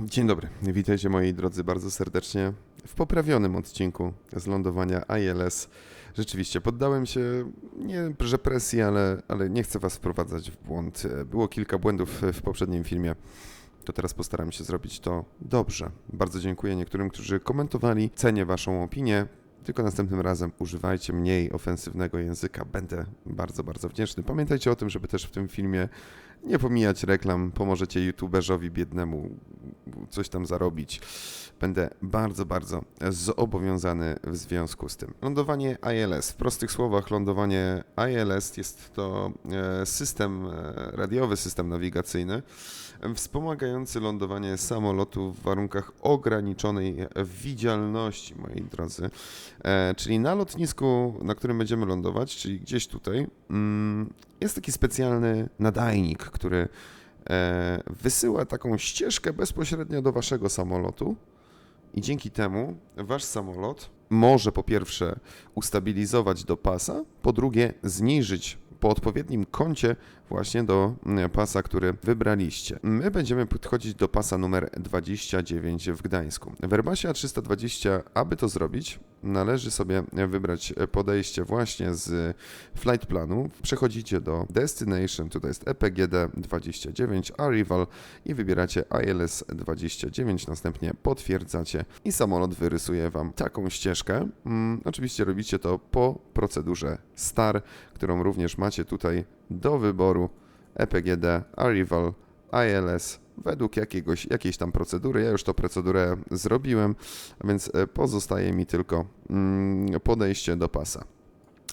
Dzień dobry, witajcie moi drodzy bardzo serdecznie w poprawionym odcinku z lądowania ILS. Rzeczywiście poddałem się, nie że presji, ale, ale nie chcę was wprowadzać w błąd. Było kilka błędów w poprzednim filmie, to teraz postaram się zrobić to dobrze. Bardzo dziękuję niektórym, którzy komentowali, cenię waszą opinię. Tylko następnym razem używajcie mniej ofensywnego języka. Będę bardzo, bardzo wdzięczny. Pamiętajcie o tym, żeby też w tym filmie nie pomijać reklam. Pomożecie youtuberzowi biednemu coś tam zarobić. Będę bardzo, bardzo zobowiązany w związku z tym. Lądowanie ILS. W prostych słowach, lądowanie ILS jest to e, system e, radiowy, system nawigacyjny wspomagający lądowanie samolotu w warunkach ograniczonej widzialności, moi drodzy. E, czyli na lotnisku, na którym będziemy lądować, czyli gdzieś tutaj, mm, jest taki specjalny nadajnik, który e, wysyła taką ścieżkę bezpośrednio do waszego samolotu. I dzięki temu wasz samolot może po pierwsze ustabilizować do pasa, po drugie zniżyć po odpowiednim kącie właśnie do mm, pasa, który wybraliście. My będziemy podchodzić do pasa numer 29 w Gdańsku. W Airbusie A320, aby to zrobić, należy sobie wybrać podejście właśnie z flight planu. Przechodzicie do Destination, tutaj jest EPGD 29, Arrival i wybieracie ILS 29, następnie potwierdzacie i samolot wyrysuje Wam taką ścieżkę. Mm, oczywiście robicie to po procedurze STAR, którą również macie tutaj do wyboru EPGD, Arrival, ILS według jakiegoś, jakiejś tam procedury. Ja już tą procedurę zrobiłem, więc e, pozostaje mi tylko mm, podejście do pasa.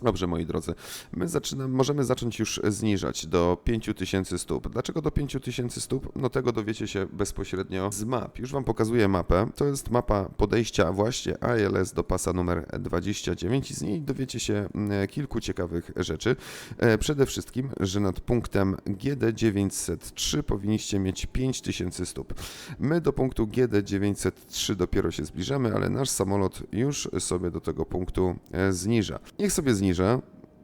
Dobrze, moi drodzy, my zaczynamy, możemy zacząć już zniżać do 5000 stóp. Dlaczego do 5000 stóp? No tego dowiecie się bezpośrednio z map. Już Wam pokazuję mapę. To jest mapa podejścia właśnie ILS do pasa numer 29 i z niej dowiecie się mm, kilku ciekawych rzeczy. E, Przede wszystkim, że nad punktem GD903 powinniście mieć 5000 stóp. My do punktu GD903 dopiero się zbliżamy, ale nasz samolot już sobie do tego punktu e, zniża. Niech sobie zniża.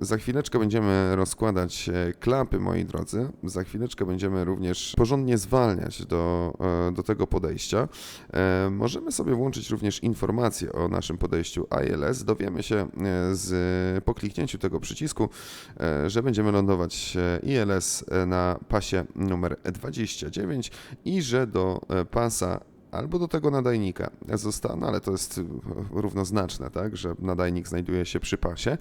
Za chwileczkę będziemy rozkładać e, klapy, moi drodzy. Za chwileczkę będziemy również porządnie zwalniać do, e, do tego podejścia. E, Możemy sobie włączyć również informacje o naszym podejściu ILS. Dowiemy się z, po kliknięciu tego przycisku, że będziemy lądować ILS na pasie numer 29 i że do pasa albo do tego nadajnika zostanę, ale to jest e, równoznaczne, tak, że nadajnik znajduje się przy pasie,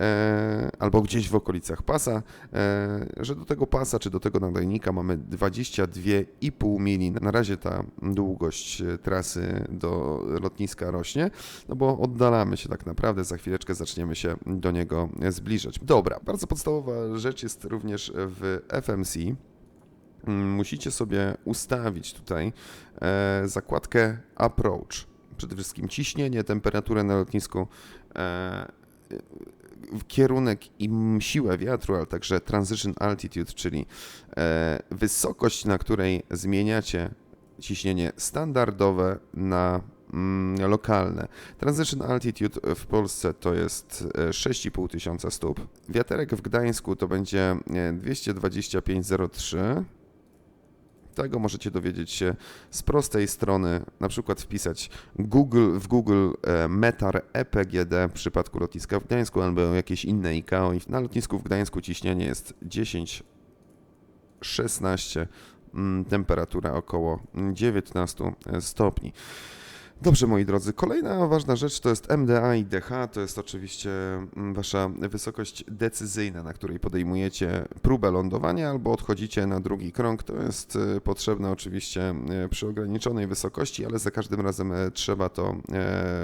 e, albo gdzieś w okolicach pasa, e, że do tego pasa czy do tego nadajnika mamy 22,5 mili. Na razie ta długość e, trasy do lotniska rośnie, no bo oddalamy się tak naprawdę, za chwileczkę zaczniemy się do niego zbliżać. Dobra, bardzo podstawowa rzecz jest również w FMC. Mm, Musicie sobie ustawić tutaj e, zakładkę Approach. Przede wszystkim ciśnienie, temperaturę na lotnisku, e, kierunek i siłę wiatru, ale także transition altitude, czyli e, wysokość, na której zmieniacie ciśnienie standardowe na mm, lokalne. Transition altitude w Polsce to jest e, 6,5 tysiąca stóp. Wiaterek w Gdańsku to będzie e, 225,03. Tego możecie dowiedzieć się z prostej strony, na przykład wpisać Google, w Google e, Metar EPGD w przypadku lotniska w Gdańsku albo jakieś inne ICAO. Na lotnisku w Gdańsku ciśnienie jest 10, 16, mm, temperatura około 19 stopni. Dobrze, moi drodzy, kolejna ważna rzecz to jest MDA i DH, to jest oczywiście mm, wasza wysokość decyzyjna, na której podejmujecie próbę lądowania albo odchodzicie na drugi krąg. To jest e, potrzebne oczywiście e, przy ograniczonej wysokości, ale za każdym razem e, trzeba to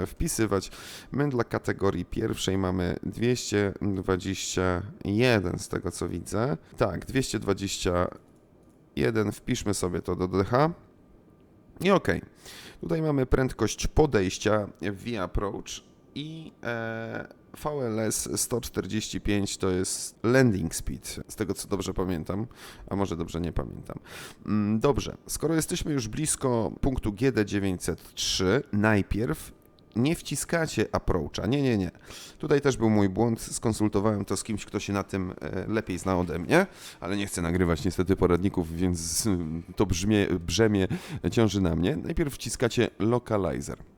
wpisywać. My dla kategorii pierwszej mamy 221 z tego co widzę. Tak, 221, wpiszmy sobie to do DH. I okej. Tutaj mamy prędkość podejścia V-Approach i e, VLS 145 to jest landing speed, z tego co dobrze pamiętam, a może dobrze nie pamiętam. Mm, Dobrze, skoro jesteśmy już blisko punktu GD903, najpierw nie wciskacie approacha. Nie, nie, nie. Tutaj też był mój błąd. Skonsultowałem to z kimś, kto się na tym e, lepiej zna ode mnie, ale nie chcę nagrywać niestety poradników, więc to brzmie, brzemię ciąży na mnie. Najpierw wciskacie localizer.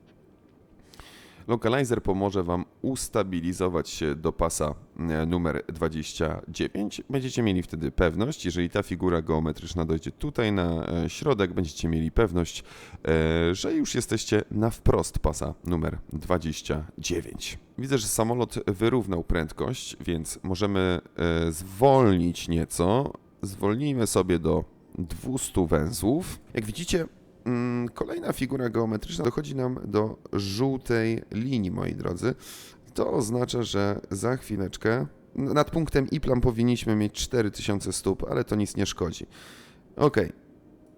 Localizer pomoże Wam ustabilizować się do pasa e, numer 29. Będziecie mieli wtedy pewność, jeżeli ta figura geometryczna dojdzie tutaj na e, środek, będziecie mieli pewność, e, że już jesteście na wprost pasa numer 29. Widzę, że samolot wyrównał prędkość, więc możemy zwolnić nieco. Zwolnijmy sobie do 200 węzłów. Jak widzicie, Kolejna figura geometryczna dochodzi nam do żółtej linii, moi drodzy. To oznacza, że za chwileczkę nad punktem IPLAM powinniśmy mieć 4000 stóp, ale to nic nie szkodzi. Ok.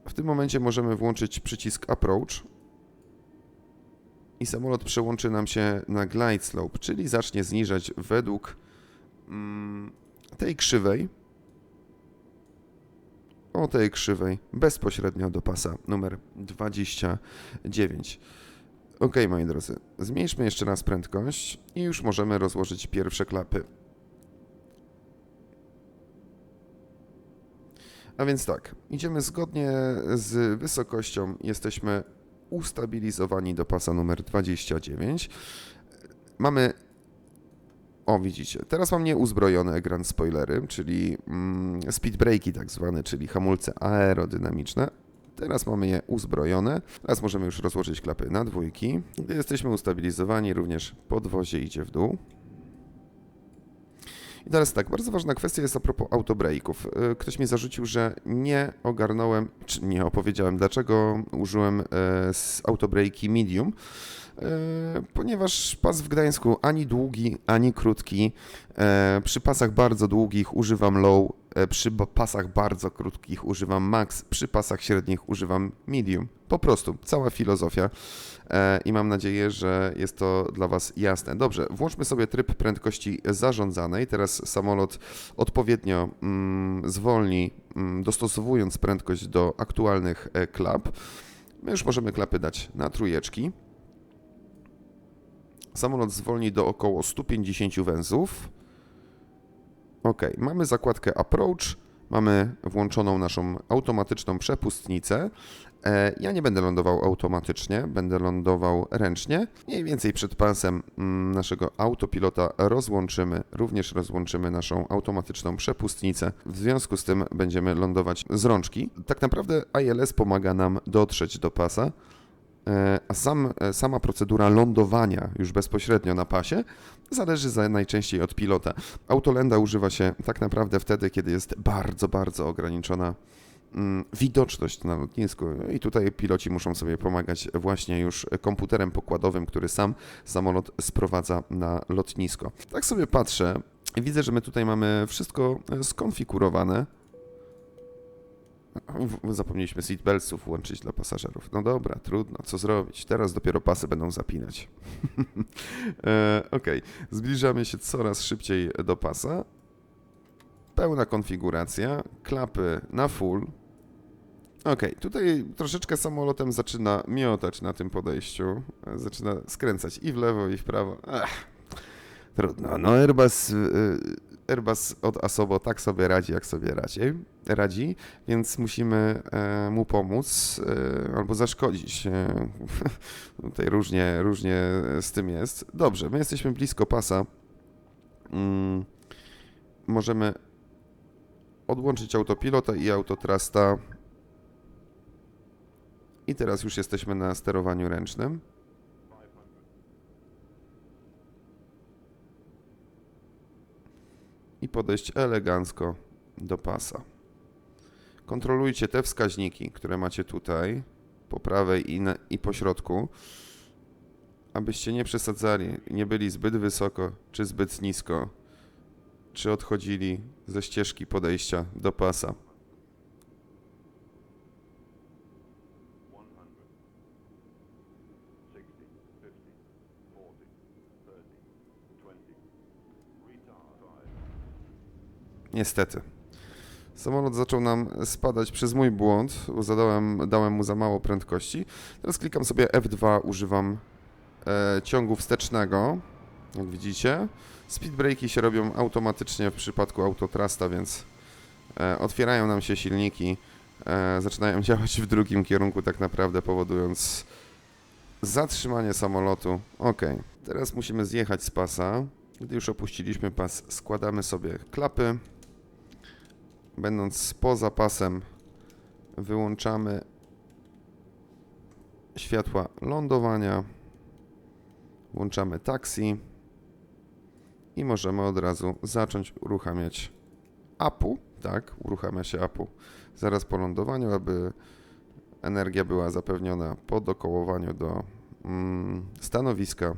W tym momencie możemy włączyć przycisk Approach i samolot przełączy nam się na Glide Slope, czyli zacznie zniżać według mm, tej krzywej, o tej krzywej bezpośrednio do pasa numer 29. Ok, moi drodzy, zmniejszmy jeszcze raz prędkość i już możemy rozłożyć pierwsze klapy. A więc tak, idziemy zgodnie z wysokością, jesteśmy ustabilizowani do pasa numer 29. Mamy o, widzicie. Teraz mam nieuzbrojone grand spoilery, czyli mm, speed tak zwane, czyli hamulce aerodynamiczne. Teraz mamy je uzbrojone. Teraz możemy już rozłożyć klapy na dwójki. Gdy jesteśmy ustabilizowani, również podwozie idzie w dół. I teraz tak, bardzo ważna kwestia jest a propos autobreaków. Y, Ktoś mi zarzucił, że nie ogarnąłem, czy nie opowiedziałem, dlaczego użyłem e, z autobreaki medium. E, ponieważ pas w Gdańsku ani długi, ani krótki. E, przy pasach bardzo długich używam low, e, przy pasach bardzo krótkich używam max, przy pasach średnich używam medium. Po prostu, cała filozofia. I mam nadzieję, że jest to dla Was jasne. Dobrze, włączmy sobie tryb prędkości zarządzanej. Teraz samolot odpowiednio mm, zwolni, mm, dostosowując prędkość do aktualnych klap. My już możemy klapy dać na trójeczki. Samolot zwolni do około 150 węzłów. Ok, mamy zakładkę Approach, mamy włączoną naszą automatyczną przepustnicę. E, ja nie będę lądował automatycznie, będę lądował ręcznie. Mniej więcej przed pasem mm, naszego autopilota rozłączymy, również rozłączymy naszą automatyczną przepustnicę. W związku z tym będziemy lądować z rączki. Tak naprawdę ILS pomaga nam dotrzeć do pasa. E, A sam, e, sama procedura lądowania już bezpośrednio na pasie zależy za, najczęściej od pilota. Autolenda używa się tak naprawdę wtedy, kiedy jest bardzo, bardzo ograniczona mm, widoczność na lotnisku i tutaj piloci muszą sobie pomagać właśnie już komputerem pokładowym, który sam samolot sprowadza na lotnisko. Tak sobie patrzę widzę, że my tutaj mamy wszystko e, skonfigurowane. Zapomnieliśmy seatbeltsów włączyć dla pasażerów. No dobra, trudno, co zrobić? Teraz dopiero pasy będą zapinać. e, Okej, zbliżamy się coraz szybciej do pasa. Pełna konfiguracja, klapy na full. Okej, tutaj troszeczkę samolotem zaczyna miotać na tym podejściu. E, Zaczyna skręcać i w lewo, i w prawo. Trudno. No Airbus, y, Airbus od Asobo tak sobie radzi, jak sobie radzi, radzi więc musimy e, mu pomóc e, albo zaszkodzić. E, tutaj różnie, różnie z tym jest. Dobrze, my jesteśmy blisko pasa. Mm, możemy odłączyć autopilota i autotrasta. I teraz już jesteśmy na sterowaniu ręcznym. I podejść elegancko do pasa. Kontrolujcie te wskaźniki, które macie tutaj, po prawej i, na, i po środku, abyście nie przesadzali, nie byli zbyt wysoko czy zbyt nisko, czy odchodzili ze ścieżki podejścia do pasa. Niestety. Samolot zaczął nam spadać przez mój błąd, bo zadałem, dałem mu za mało prędkości. Teraz klikam sobie F2, używam e, ciągu wstecznego, jak widzicie. Speed breaki się robią automatycznie w przypadku autotrasta, więc e, otwierają nam się silniki, e, zaczynają działać w drugim kierunku tak naprawdę, powodując zatrzymanie samolotu. Ok, teraz musimy zjechać z pasa. Gdy już opuściliśmy pas, składamy sobie klapy. Będąc poza pasem, wyłączamy światła lądowania, włączamy taksi i możemy od razu zacząć uruchamiać APU. Tak, uruchamia się APU zaraz po lądowaniu, aby energia była zapewniona po dokołowaniu do mm, stanowiska.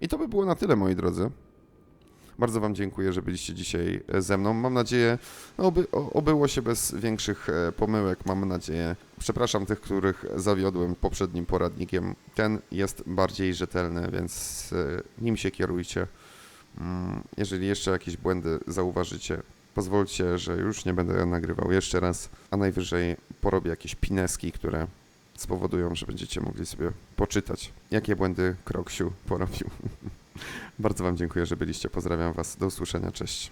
I to by było na tyle, moi drodzy. Bardzo Wam dziękuję, że byliście dzisiaj e, ze mną. Mam nadzieję, no, oby, obyło się bez większych e, pomyłek, mam nadzieję. Przepraszam tych, których zawiodłem poprzednim poradnikiem. Ten jest bardziej rzetelny, więc e, nim się kierujcie. Mm, Jeżeli jeszcze jakieś błędy zauważycie, pozwólcie, że już nie będę nagrywał jeszcze raz, a najwyżej porobię jakieś pineski, które spowodują, że będziecie mogli sobie poczytać, jakie błędy Kroksiu porobił. Bardzo Wam dziękuję, że byliście. Pozdrawiam Was. Do usłyszenia. Cześć.